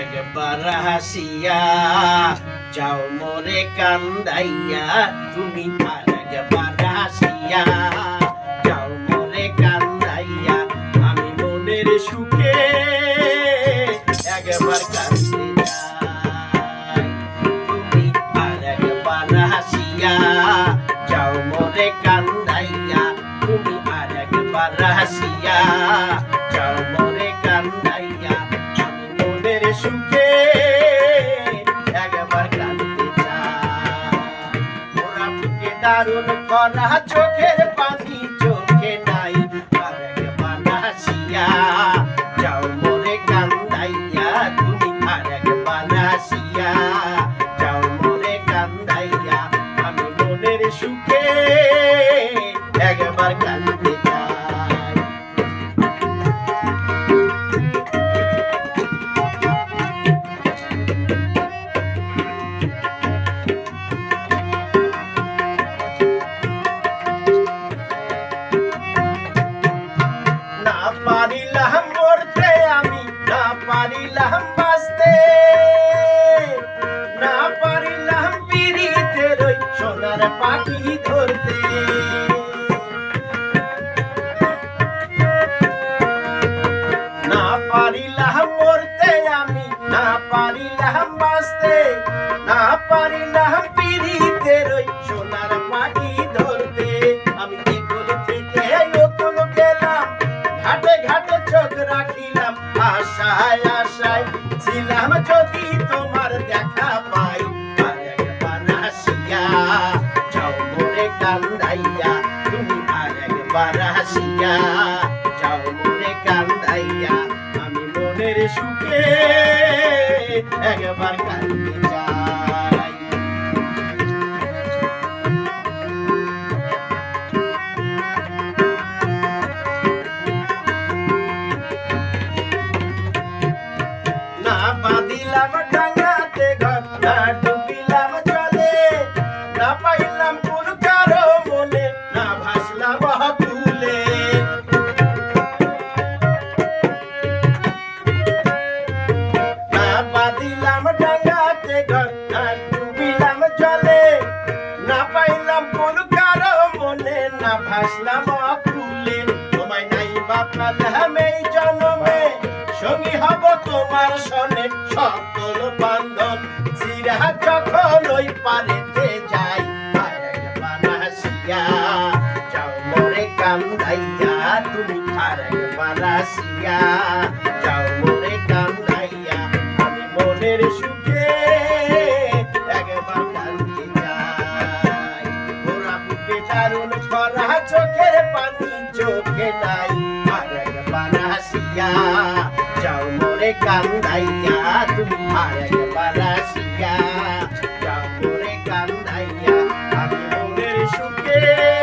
একবার হাসিয়া যাও মোরে কান্দাইয়া, তুমি আর একবার হাসিয়া যাও মোরে কান্দাইয়া, আমি মনের সুখে একবার কান্দে যাই তুমি আর একবার হাসিয়া যাও মোরে কান্দাইয়া, তুমি আর একবার হাসিয়া যাও বুকে দারুণ করা চোখের পানি, চোখে নাই হাসিয়া যাও মোরে কান্দাইয়া, তুমি আর একবার যাও মোরে সুখে একবার কান্দতে পারিলাম মরতে, আমি না পারিলাম বাঁচতে। না পারিলাম পিড়িতের ওই সোনার পাখি ধরতে। না পারিলাম মরতে, আমি না পারিলাম বাঁচতে। না পারিলাম পিড়িতের ওই সোনার পাখি আশায় আশায়? ছিলাম যদি তোমার দেখা পাই, আর একবার হাসিয়া যাও মোরে কান্দাইয়া, তুমি আর একবার যাও মোরে কান্দাইয়া, আমি মনের সুখে একবার কান্দতে বাঁধিলাম ডাঙাতে ঘর না ডুবিলাম জলে। না পাইলাম কোন কারও মনে, না ভাসলাম ফুলে তোমায় নাই বাপালাম এই জন্মে। সঙ্গী হব তোমার সনে সকল বান্ধব। চিরা যখন ওই পারেতে যাই হাসিয়া যাও মোরে কান্দাইয়া তুমি আর একবার পানি চোখে নাই। আরেক বারাসিয়া যাও মোরে কান্দাইয়া তুমি। আরেক বারাসিয়া সুখে